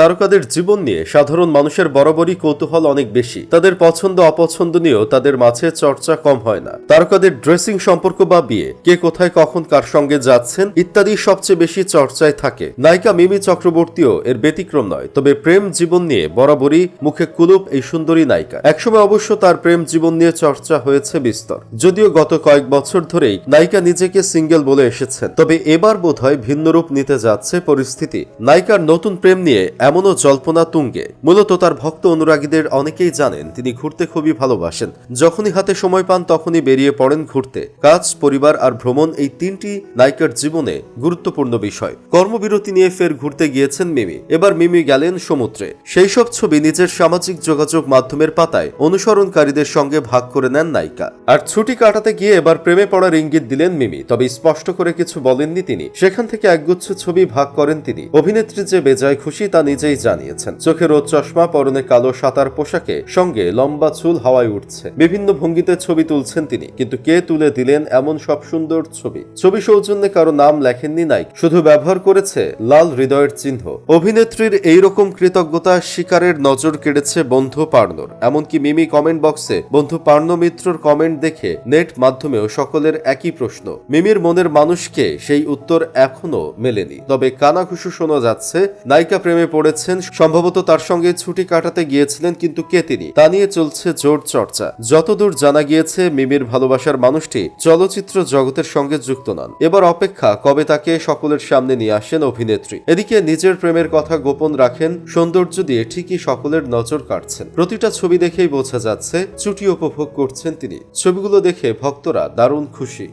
তারকাদের জীবন নিয়ে সাধারণ মানুষের বরাবরই কৌতূহল অনেক বেশি। তাদের পছন্দ অপছন্দ নিয়েও তাদের মাঝে চর্চা কম হয় না। তারকাদের ড্রেসিং সম্পর্ক বা বিয়ে, কে কোথায় কখন কার সঙ্গে যাচ্ছেন ইত্যাদি সবচেয়ে বেশি চর্চায় থাকে। নায়িকা মিমি চক্রবর্তীও এর ব্যতিক্রম নয়, তবে প্রেম জীবন নিয়ে বরাবরই মুখে কুলুপ এই সুন্দরী নায়িকা। একসময় অবশ্য তার প্রেম জীবন নিয়ে চর্চা হয়েছে বিস্তর। যদিও গত কয়েক বছর ধরেই নায়িকা নিজেকে সিঙ্গেল বলে এসেছেন, তবে এবার বোধহয় ভিন্ন রূপ নিতে যাচ্ছে পরিস্থিতি। নায়িকার নতুন প্রেম নিয়ে এমনও জল্পনা তুঙ্গে। মূলত তার ভক্ত অনুরাগীদের অনেকেই জানেন, তিনি ঘুরতে খুবই ভালোবাসেন। যখনই হাতে সময় পান, তখনই বেরিয়ে পড়েন ঘুরতে। কাজ, পরিবার আর ভ্রমণ এই তিনটি নায়িকার জীবনে গুরুত্বপূর্ণ বিষয়। কর্মবিরতি নিয়ে ফের ঘুরতে গিয়েছেন মিমি। এবার মিমি গেলেন সমুদ্রে। সেই সব ছবি নিজের সামাজিক যোগাযোগ মাধ্যমের পাতায় অনুসরণকারীদের সঙ্গে ভাগ করে নেন নায়িকা। আর ছুটি কাটাতে গিয়ে এবার প্রেমে পড়ার ইঙ্গিত দিলেন মিমি। তবে স্পষ্ট করে কিছু বলেননি তিনি। সেখান থেকে একগুচ্ছ ছবি ভাগ করেন তিনি। অভিনেত্রী যে বেজায় খুশি তা নিজেই জানিয়েছেন। চোখে রোদ চশমা পরনে কালো সাঁতার পোশাকে সঙ্গে লম্বা চুল হাওয়ায় উঠছে। বিভিন্ন ভঙ্গিতে ছবি তুলছেন তিনি। কিন্তু কে তুলে দিলেন এমন সব সুন্দর ছবি? ছবি সৌজন্যে কারও নাম লেখেননি নাইক শুধু ব্যবহার করেছে লাল হৃদয়ের চিহ্ন। অভিনেত্রীর এইরকম কৃতজ্ঞতা শিকারের নজর কেড়েছে বন্ধু পার্নর। এমনকি মিমি কমেন্ট বক্সে বন্ধু পার্ন মিত্রর কমেন্ট দেখে নেট মাধ্যমেও সকলের একই প্রশ্ন। মিমির মনের মানুষকে সেই উত্তর এখনও মেলেনি। তবে কানাঘুষু শোনা যাচ্ছে, নায়িকা প্রেমে পড়েছেন সম্ভবত তার সঙ্গে ছুটি কাটাতে গিয়েছিলেন কিন্তু কে তিনি, তা নিয়ে চলছে জোর চর্চা। যতদূর জানা গিয়েছে, মিমির ভালোবাসার মানুষটি চলচ্চিত্র জগতের সঙ্গে যুক্ত নন। এবার অপেক্ষা, কবে তাকে সকলের সামনে নিয়ে আসেন অভিনেত্রী। এদিকে নিজের প্রেমের কথা গোপন রাখেন, সৌন্দর্য দিয়ে ঠিকই সকলের নজর কাটছেন প্রতিটা ছবি দেখেই বোঝা যাচ্ছে, ছুটি উপভোগ করছেন তিনি। ছবিগুলো দেখে ভক্তরা দারুণ খুশি।